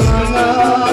મારી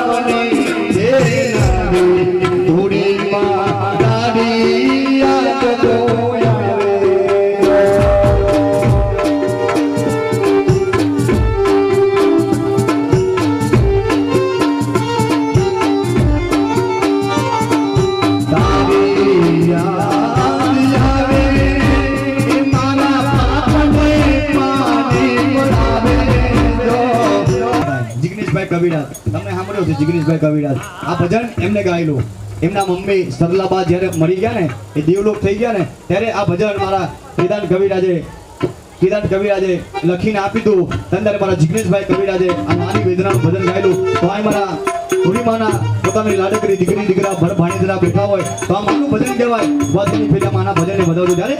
એમને ગાયેલું. એમના મમ્મી સરલાબા જ્યારે મરી ગયા ને, એ દેવલોક થઈ ગયા ને, ત્યારે આ ભજન મારા કેદાર કવિરાજે કેદાર કવિરાજે લખીને આપી દઉં. અંદર મારા જિગ્નેશભાઈ કવિરાજે આ નાની વેદનાનું ભજન ગાયેલું. તો આ મારા પૂર્ણિમાના પોતાની લાડકરી દીકરી, દીકરા ભર ભાણીદરા બેઠા હોય, તો આ માનું ભજન કહેવાય. વાતની પેલા માના ભજનને વધારું જ્યારે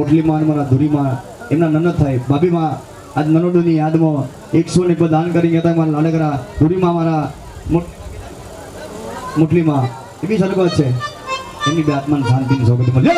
મોટલીમાં મારા ધુરીમાં, એમના નનદ થાય. ભાભીમાં આજ નનોડુની યાદમાં એકસો ને દાન કરી ગયા હતા મારા લાડકરા ધુરીમાં મારા મોટ- મોટલીમાં એ બી સરગત છે. એમની બે આત્માને શાંતિની સોગત મળે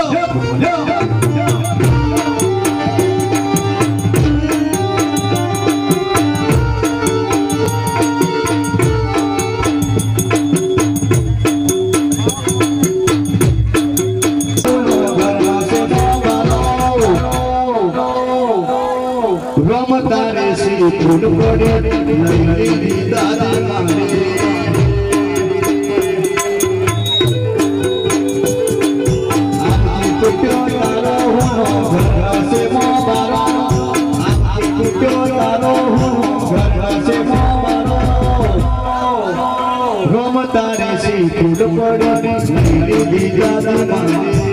તૂટ્યો તારો હુનો ઘરસે મોબારો રમતારે સી ફૂલ પડે બીજા દાદા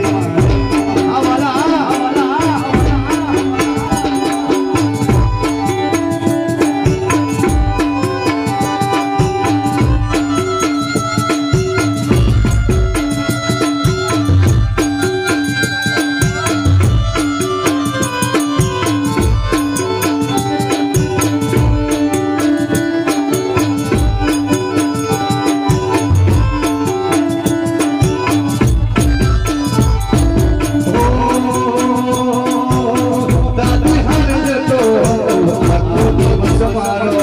દિવસ મારો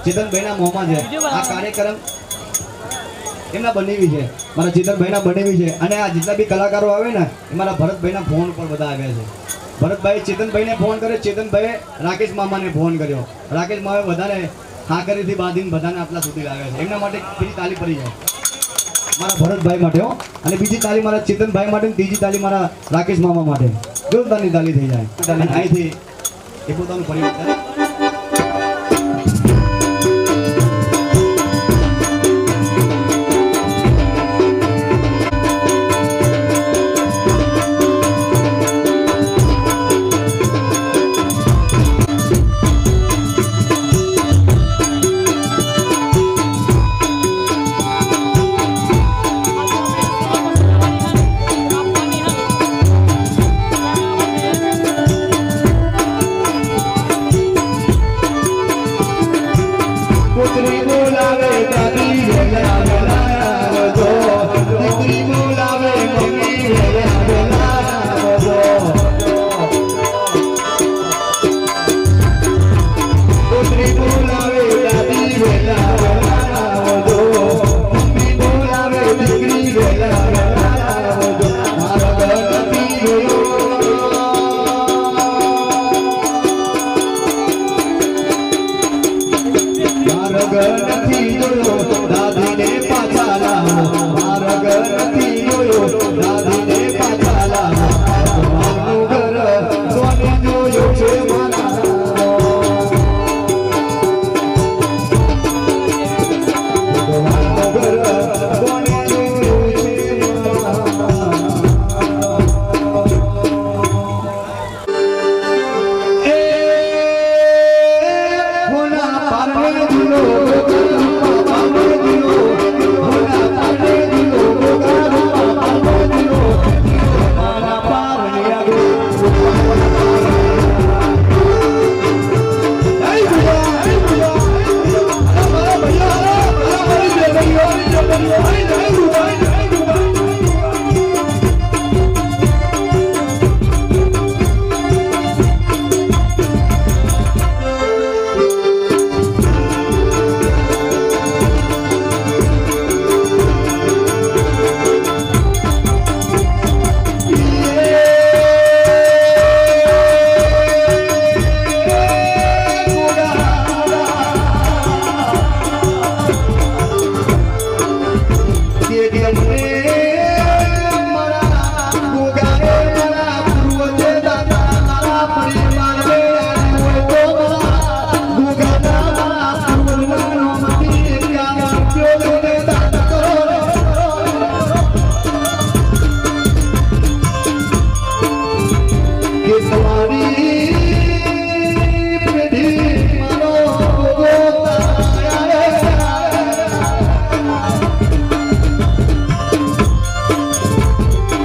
મામા ચેતનભાઈના મોમાં છે આ કાર્યક્રમ એમના બનેવી છે. મારા ચેતનભાઈના બનેવી છે. અને આ જેટલા બી કલાકારો આવે ને એ મારા ભરતભાઈના ફોન પર બધા આવ્યા છે. ભરતભાઈ ચેતનભાઈને ફોન કર્યો. ચેતનભાઈએ રાકેશ મામાને ફોન કર્યો. રાકેશ મામાએ બધાને હાકરીથી બાંધીને બધાને આટલા સુધી લાવ્યા છે. એમના માટે બીજી તાલી પડી જાય. મારા ભરતભાઈ માટે હો. અને બીજી તાલી મારા ચેતનભાઈ માટે ત્રીજી તાલી મારા રાકેશ મામા માટે. જોરદારની તાલી થઈ જાય. અહીંથી એ પોતાનું પરિવર્તન ti tu, nadie.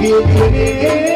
Yeah.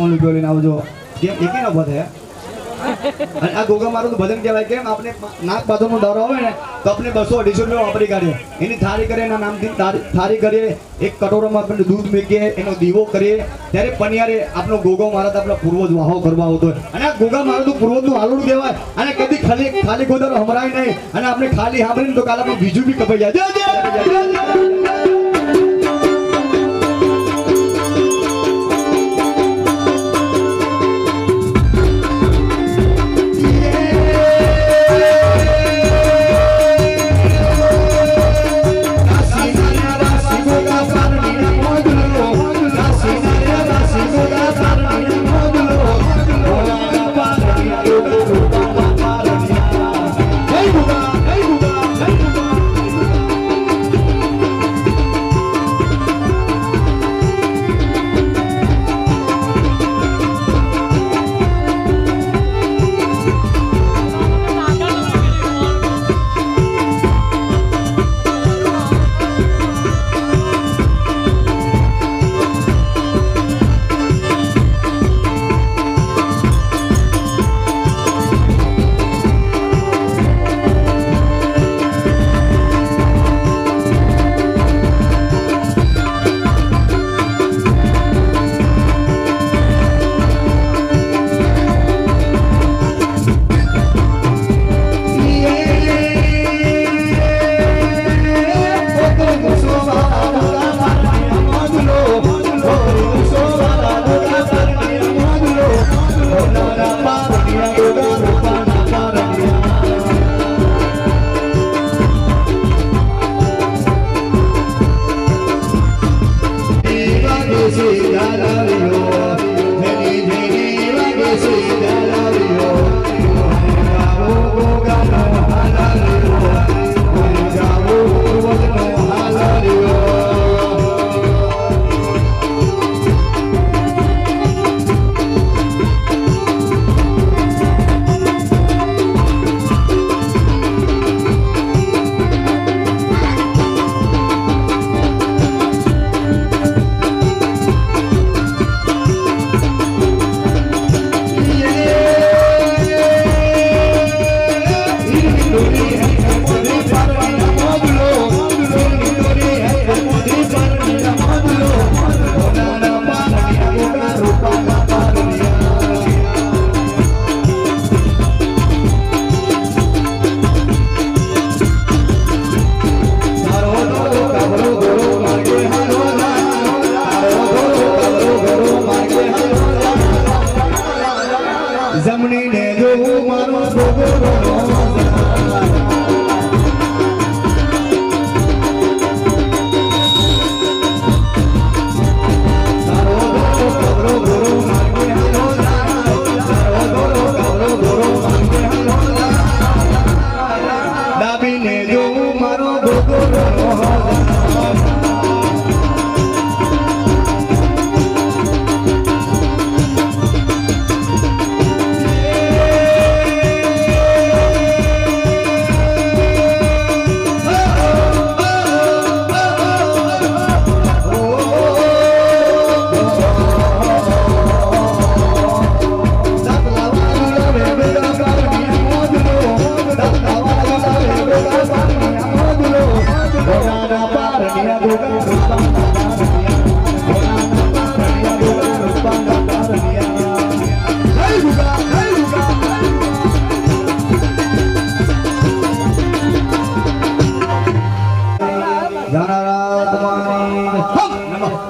એકાવન રૂપિયા લઈને આવજો. કેમ એકે ના ઊભા અને આ ગોગા મારું ભજન કહેવાય. કેમ? આપણે નાક બાજુનો દારો આવે ને, તો આપણે બસો અઢીસો રૂપિયા વાપરી કાઢીએ. એની થાળી કરીએ એના નામથી થાળી કરીએ. એક કટોરામાં આપણે દૂધ મૂકીએ, એનો દીવો કરીએ. ત્યારે પનિયારે આપણો ગોગો મહારાજ આપણા પૂર્વજ વાહો કરવા આવતો હોય. અને આ ગોગા મહારાજ પૂર્વજ પૂર્વજનું હાલું કહેવાય. અને કદી ખાલી ખાલી ગોદર હમરાય નહીં. અને આપણે ખાલી સાંભળીને તો કાલે આપણું બીજું બી કપાઈ જય.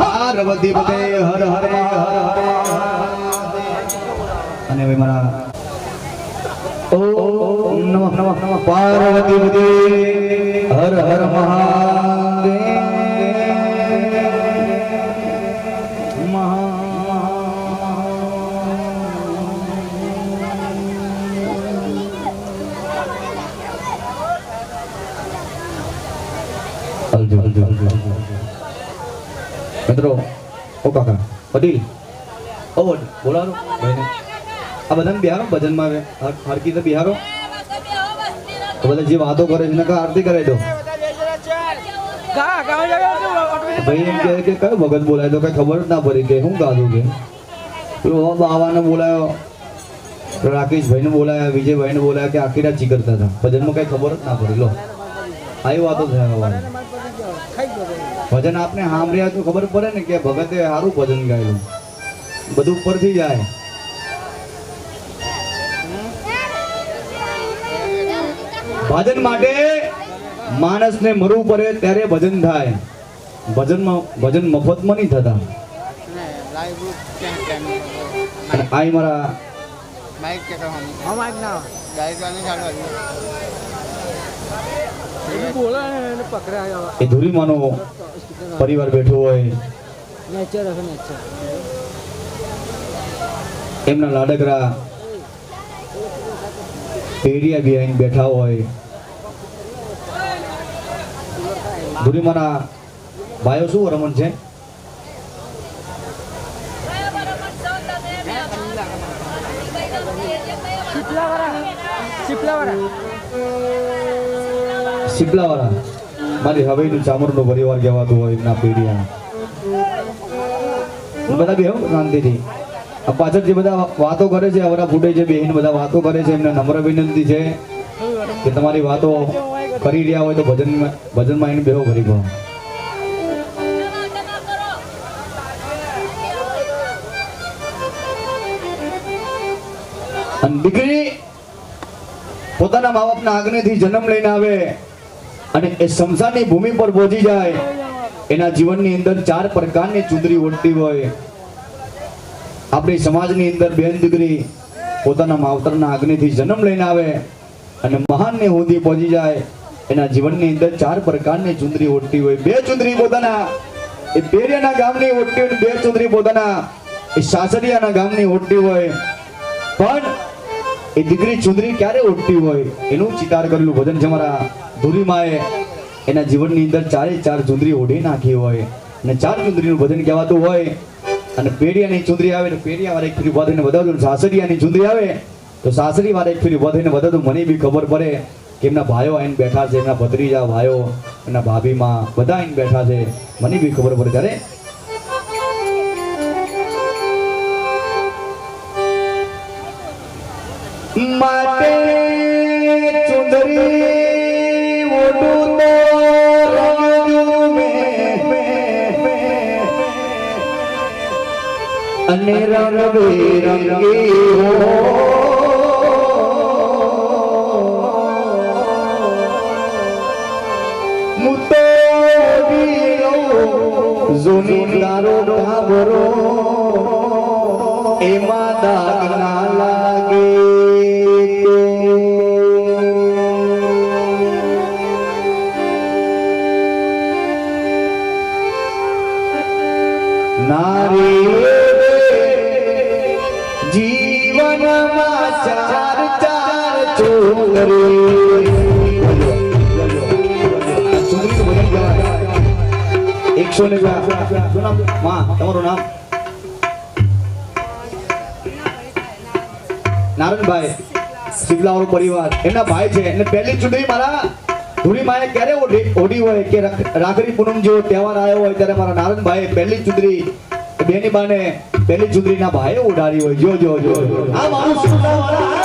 પાર્વતી પતે હર હર હર હર અને હવે મારા ઓમ નમઃ નમઃ પાર્વતી પતે હર હર હર ઓ પટેલ. ઓ બોલાવો. ભાઈને. આ બધાને બિહારો? ભજનમાં હર- હરકી તો બિહારો? બધા જે વાતો કરે છે એને આરતી કરાવી દો. ભાઈ એમ કહે કે કયો ભગત બોલાય? તો કઈ ખબર જ ના પડી કે શું ગાધું કે. પેલો બાવાને બોલાયો. રાકેશભાઈને બોલાયા, વિજયભાઈને બોલાયા કે આખી રાત ચીકરતા હતા. ભજનમાં કઈ ખબર જ ના પડી. લો. આવી વાતો થયા. ભજન આપને સાંભળ્યા તો ખબર પડે ને કે ભગતે સારું ભજન ગાયું. બધું ઉપરથી જાય. ભજન માટે માણસને મરવું પડે ત્યારે ભજન થાય. ભજનમાં, ભજન મફતમાં નહીં થતા. અને મારા માઇક કે કહો હમ આજ ના ગાય ગાને ચાલુ એ ધુરીમાનો પરિવાર બેઠો હોય. એમના લાડકરા પેઢિયા બી બેઠા હોય. ધુરીમાના ભાઈઓ શું રમણ છે શીપલા વાળા શીપલા વાળા શીપલાવાળા મારી હવેલીનું ચામરનો પરિવાર કહેવાતો હોય એમના પેઢિયા બધા બે શાંતિથી આ પાછળ જે બધા વાતો કરે છે અવરા ફૂટે છે, બેહીન બધા વાતો કરે છે, એમને નમ્ર વિનંતી છે કે તમારી વાતો કરી રહ્યા હોય તો ભજનમાં ભજનમાં એને બેહો કરી કહો અને દીકરી પોતાના મા બાપના આગનેથી જન્મ લઈને આવે. અને એ શમશાનની ભૂમિ પર પહોંચી જાય. એના જીવનની અંદર ચાર પ્રકારની ચૂંદરી ઓળતી હોય. આપણી સમાજની અંદર બેન દીકરી પોતાના માવતરના અગ્નિથી જન્મ લઈને આવે અને મહાનને હોદી પહોંચી જાય. એના જીવનની અંદર ચાર પ્રકારની ચુંદરી ઓળતી હોય. બે ચુંદરી પોતાના. એ પેરિયાના ગામની ઓળતી હોય બે ચુંદરી પોતાના. એ સાસરિયાના ગામની ઓળતી હોય. પણ એ દીકરી ચુંદરી ક્યારે ઉઠતી હોય? એનું ચિતાર કરેલું ભજન છે મારા ધુરીમાએ. એના જીવનની અંદર ચારે ચાર ચુંદરી ઓઢી નાખી હોય અને ચાર ચુંદરીનું ભજન કહેવાતું હોય. અને પેઢિયાની ચુંદરી આવે તો પેઢિયા વાળા એક ફેરી ઊભા થઈને વધારું સાસરિયાની ચુંદરી આવે, તો સાસરી વાળા એક ફેરી ઊભા થઈને વધારું મને બી ખબર પડે કે એમના ભાઈઓ આઈને બેઠા છે, એમના ભત્રીજા, ભાઈઓ, એમના ભાભીમાં બધા આઈને બેઠા છે, મને બી ખબર પડે. ત્યારે માટે ચુંદરી ઓઢું તો. અને રંગ બેરંગી હો હું તો ઓઢી લઉં જૂની એમાં દાગ એકસો ને નારાયણભાઈ શિવલાવાળો પરિવાર એમના ભાઈ છે અને પહેલી ચૂંટણી મારા ધૂળી માએ ક્યારે ઓઢી હોય કે પૂનમ જેવો તહેવાર આવ્યો હોય ત્યારે મારા નારાયણભાઈ પહેલી ચૂંટણી બેની બાને પહેલી ચૂંટણીના ભાઈએ ઓઢાડી હોય જો જો જો. આ મારું શિવલાવાળા,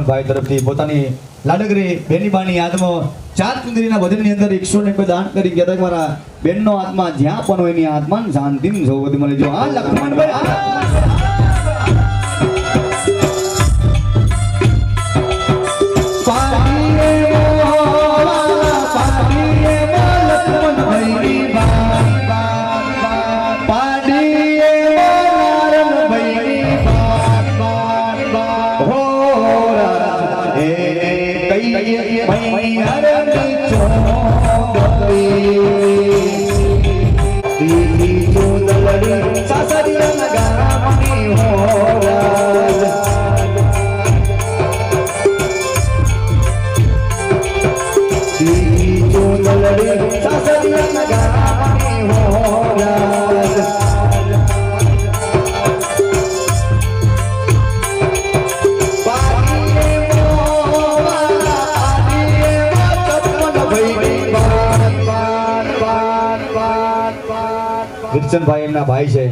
ભાઈ તરફથી પોતાની લાડકરી બેનીબાની યાદમાં ચાર ચુંદરીના ભજનની અંદર એકસો ને કોઈ દાન કરી ગયા હતા મારા બેનનો આત્મા જ્યાં પણ હોય એની આત્માને શાંતિની સૌગતિ મળી. જો આ લખમણભાઈ વિરચનભાઈ એમના ભાઈ છે.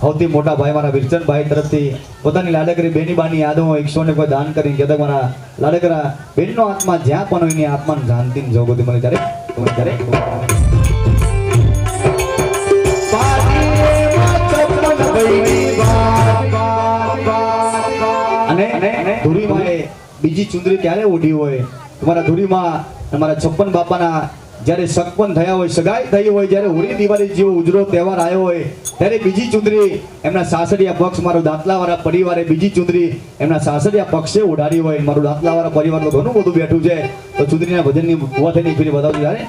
સૌથી મોટા ભાઈ મારા વિરચનભાઈ તરફથી પોતાની લાડકરી બેનીબાની યાદો એકસો ને કોઈ દાન કરીને કહેતા મારા લાડકરા બેનનો આત્મા જ્યાં પણ હોય એની આત્માને શાંતિ જોગોતી મને ત્યારે ત્યારે અને બીજી ચુંદરી ક્યારે ઉડી હોય? તમારા ધુરીમાં તમારા છપ્પન બાપાના જ્યારે સગપન થયા હોય સગાઈ થઈ હોય જ્યારે હોળી દિવાળી જેવો ઉજરો તહેવાર આવ્યો હોય ત્યારે બીજી ચુંદરી એમના સાસરિયા પક્ષ મારો દાંતલાવાળા પરિવારે બીજી ચુંદરી એમના સાસરિયા પક્ષે ઉડાડી હોય મારું દાંતલાવાળા પરિવાર તો ઘણું બધું બેઠું છે તો ચુંદડીના ભજનની ઊભા થઈને ફરી બતાવજો યારે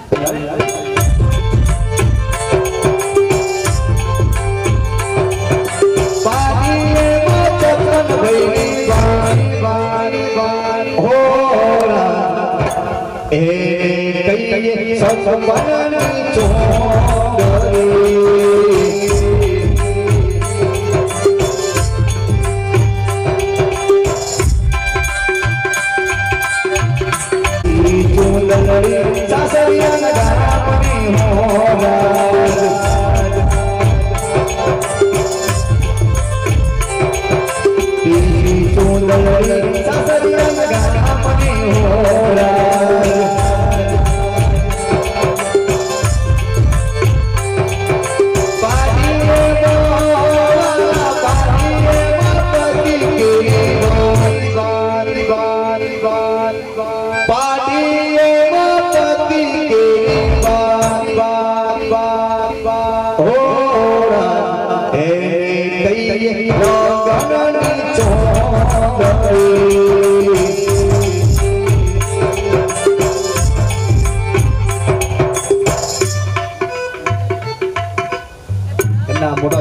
એ કઈ કઈ સપનાની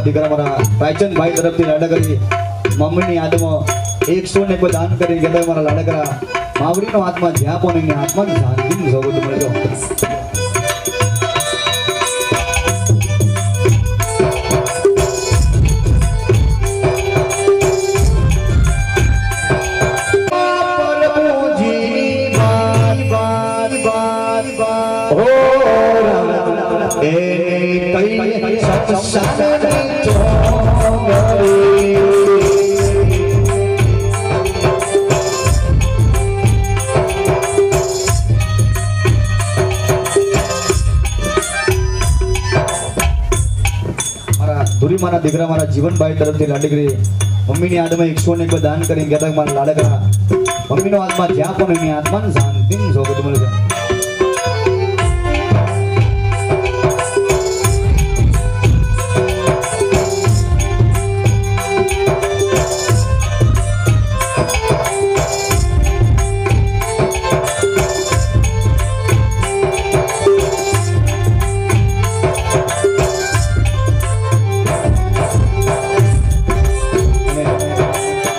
દીકરા મારા રાયચંદભાઈ તરફથી લાડકરી મમ્મીની યાદમાં એકસો ને કોઈ દાન કરીને કહેતા મારા લાડકરા. માવડીનો આત્મા જ્યાં પણ એની આત્માની શાંતિની મળજો સત્સંગની ચોંદડી. મારા દીકરા મારા જીવનભાઈ તરફથી લાડકરી મમ્મીની હાથમાં એકસો ને દાન કરી ગયા મારા લાડકરા, મમ્મીનો હાથમાં જ્યાં પણ એની આત્માને શાંતિની સોગત મળે છે